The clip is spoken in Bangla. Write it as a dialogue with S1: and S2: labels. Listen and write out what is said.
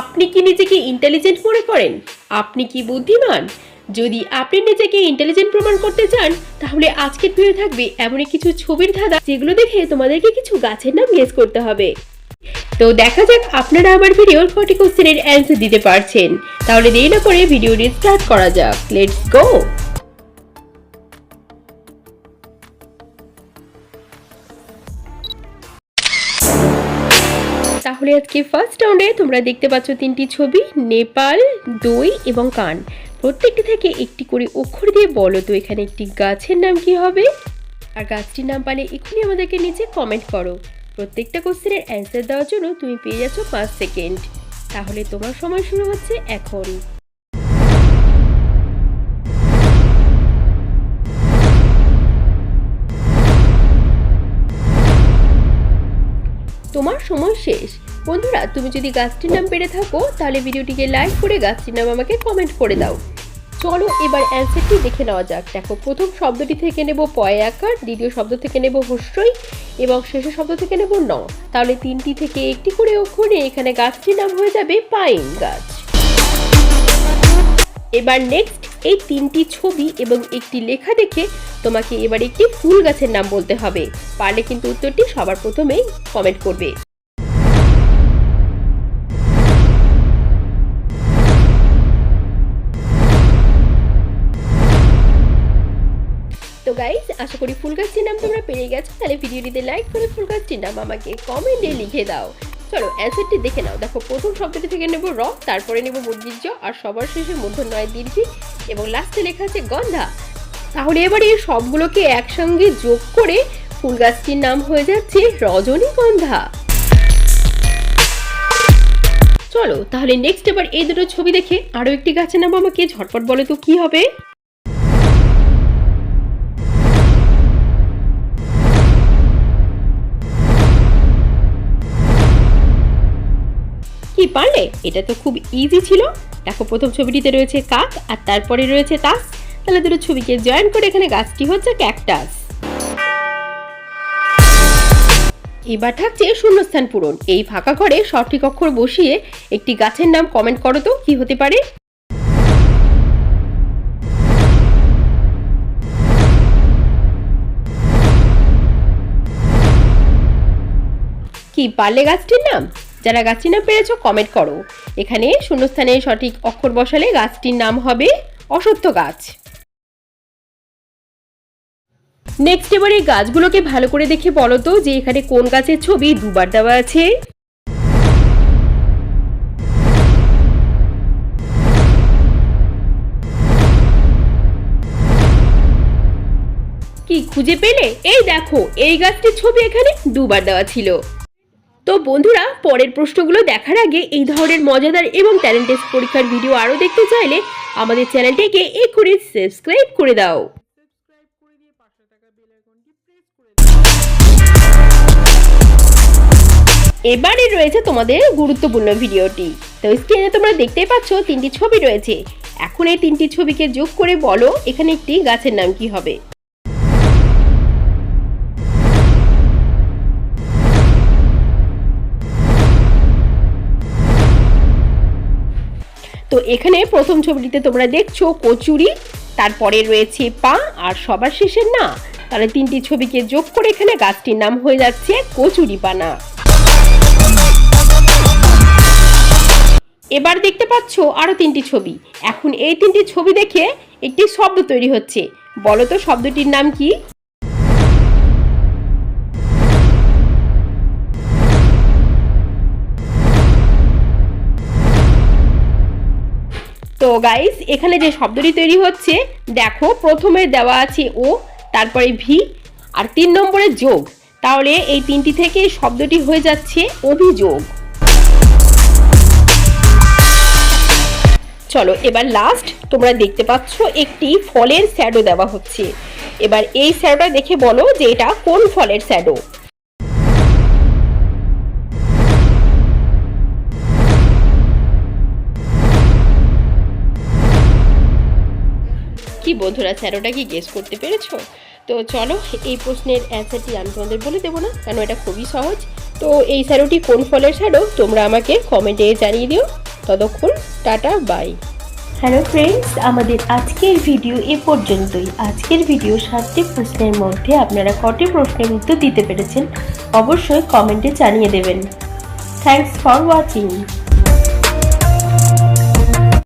S1: আপনি কি নিজেকে ইন্টেলিজেন্ট মনে করেন? আপনি কি বুদ্ধিমান? যদি আপনি নিজেকে ইন্টেলিজেন্ট প্রমাণ করতে চান, তাহলে আজকের ভিডিও থাকবে এমনই কিছু ছবির ধাঁধা, যেগুলো দেখে তোমাদেরকে কিছু গাছের নাম গেস করতে হবে। তো দেখা যাক আপনারা আমার ভিডিওর ফটি কোশ্চেনের অ্যান্সার দিতে পারছেন। তাহলে দেরি না করে ভিডিওটি স্টার্ট করা যাক। লেটস গো আজকে ফার্স্ট রাউন্ডে তোমরা দেখতে পাচ্ছ তিনটি ছবি, নেপাল, দই এবং কান। প্রত্যেকটি থেকে একটি করে অক্ষর দিয়ে বলো তো এখানে একটি গাছের নাম কি হবে? আর গাছটির নাম পালে এক্ষুনি আমাদেরকে নিচে কমেন্ট করো। প্রত্যেকটা কোশ্চেনের অ্যান্সার দেওয়ার জন্য তুমি পেয়ে যাচ্ছ পাঁচ সেকেন্ড তাহলে তোমার সময় শুরু হচ্ছে এখন। তোমার সময় শেষ। বন্ধুরা, তুমি যদি গাছটির নাম পেরে থাকো, তাহলে ভিডিওটিকে লাইক করে গাছটির নাম আমাকে কমেন্ট করে দাও। চলো এবার অ্যান্সারটি দেখে নেওয়া যাক। দেখো, প্রথম শব্দটি থেকে নেব পয় আকার, দ্বিতীয় শব্দ থেকে নেব হস্যই, এবং শেষের শব্দ থেকে নেব ন। তাহলে তিনটি থেকে একটি করে অক্ষর এখানে গাছটির নাম হয়ে যাবে পাইন গাছ। এবার নেক্সট এই তিনটি ছবি এবং একটি লেখা দেখে তোমাকে এবার একটি ফুল গাছের নাম বলতে হবে। পারলে কিন্তু উত্তরটি সবার প্রথমেই কমেন্ট করবে। আশা করি ফুল গাছটির নাম তোমরা পেয়ে গেছো। তাহলে ভিডিওটিতে লাইক করে ফুল গাছটির নাম আমাকে কমেন্টে লিখে দাও। চলো অ্যান্সারটি দেখে নাও। দেখো, প্রথম শব্দটি থেকে নেব র, তারপরে নেব মুরগির আর সবার শেষে মধ্য নয়, দীর্ঘি, এবং লাস্টে লেখা আছে গন্ধা। তাহলে এবার এই সবগুলোকে একসঙ্গে যোগ করে ফুল গাছটির নাম হয়ে যাচ্ছে রজনীগন্ধা। চলো, তাহলে নেক্সট এবার এই দুটো ছবি দেখে আরও একটি গাছের নাম আমাকে। ঝটপট বলে তো কি হবে? পারলে, এটা তো খুব ইজি ছিল। দেখো, প্রথম ছবিটিতে রয়েছে কাক, আর তারপরে রয়েছে তাস। তাহলে দুটো ছবিকে জয়েন করে এখানে গাছটি হচ্ছে ক্যাকটাস এবার থাকছে শূন্যস্থান পূরণ। এই ফাঁকা ঘরে সঠিক অক্ষর বসিয়ে একটি গাছের নাম কমেন্ট করো তো, কি হতে পারে? কি পারলে গাছটির নাম? যারা গাছটির নাম পেরেছ কমেন্ট করো। এখানে শূন্যস্থানে সঠিক অক্ষর বসালে গাছটির নাম হবে অসত্য গাছ। নেক্সট এবার এই গাছগুলোকে ভালো করে দেখে বলো তো যে এখানে কোন গাছের ছবি দুবার দেওয়া আছে। কি, খুঁজে পেলে? এই দেখো, এই গাছটির ছবি এখানে দুবার দেওয়া ছিল। তো বন্ধুরা, পরের প্রশ্নগুলো দেখার আগে এই ধরনের মজাদার এবং ট্যালেন্ট টেস্ট পরীক্ষার ভিডিও আরও দেখতে চাইলে আমাদের চ্যানেলটিকে এক্ষুনি সাবস্ক্রাইব করে দাও। এবারে রয়েছে তোমাদের গুরুত্বপূর্ণ ভিডিওটি তো স্ক্রিনে তোমরা দেখতেই পাচ্ছ, তিনটি ছবি রয়েছে। এখন এই তিনটি ছবিকে যোগ করে বলো, এখানে একটি গাছের নাম কি হবে? এখানে প্রথম ছবিটিতে তোমরা দেখছ কচুরি, তারপরে রয়েছে পা, আর সবার শেষের না। তাহলে তিনটি ছবিকে যোগ করে এখানে গাছটির নাম হয়ে যাচ্ছে কচুরি পানা এবার দেখতে পাচ্ছ আরও তিনটি ছবি। এখন এই তিনটি ছবি দেখে একটি শব্দ তৈরি হচ্ছে। বলো তো শব্দটির নাম কি? গাইস এখানে যে শব্দটি তৈরি হচ্ছে, দেখো, প্রথমে দেওয়া আছে ও, তারপরে ভি, আর তিন নম্বরে যোগ। তাহলে এই তিনটি থেকে শব্দটি হয়ে যাচ্ছে অভিযোগ। চলো, এবার লাস্ট তোমরা দেখতে পাচ্ছ একটি ফলের শ্যাডো দেওয়া হচ্ছে। এবার এই শ্যাডোটা দেখে বলো যে এটা কোন ফলের শ্যাডো কি বন্ধুরা, স্যারোটা কি গেস করতে পেরেছ? তো চলো, এই প্রশ্নের অ্যান্সারটি আমি তোমাদের বলে দেবো না, কেন এটা খুবই সহজ। তো এই স্যারোটি কোন ফলের স্যারো? তোমরা আমাকে কমেন্টে জানিয়ে দিও। ততক্ষণ, টাটা বাই
S2: হ্যালো ফ্রেন্ডস আমাদের আজকের ভিডিও এ পর্যন্তই। আজকের ভিডিও সাতটি প্রশ্নের মধ্যে আপনারা কটি প্রশ্নের উত্তর দিতে পেরেছেন, অবশ্যই কমেন্টে জানিয়ে দেবেন। Thanks for watching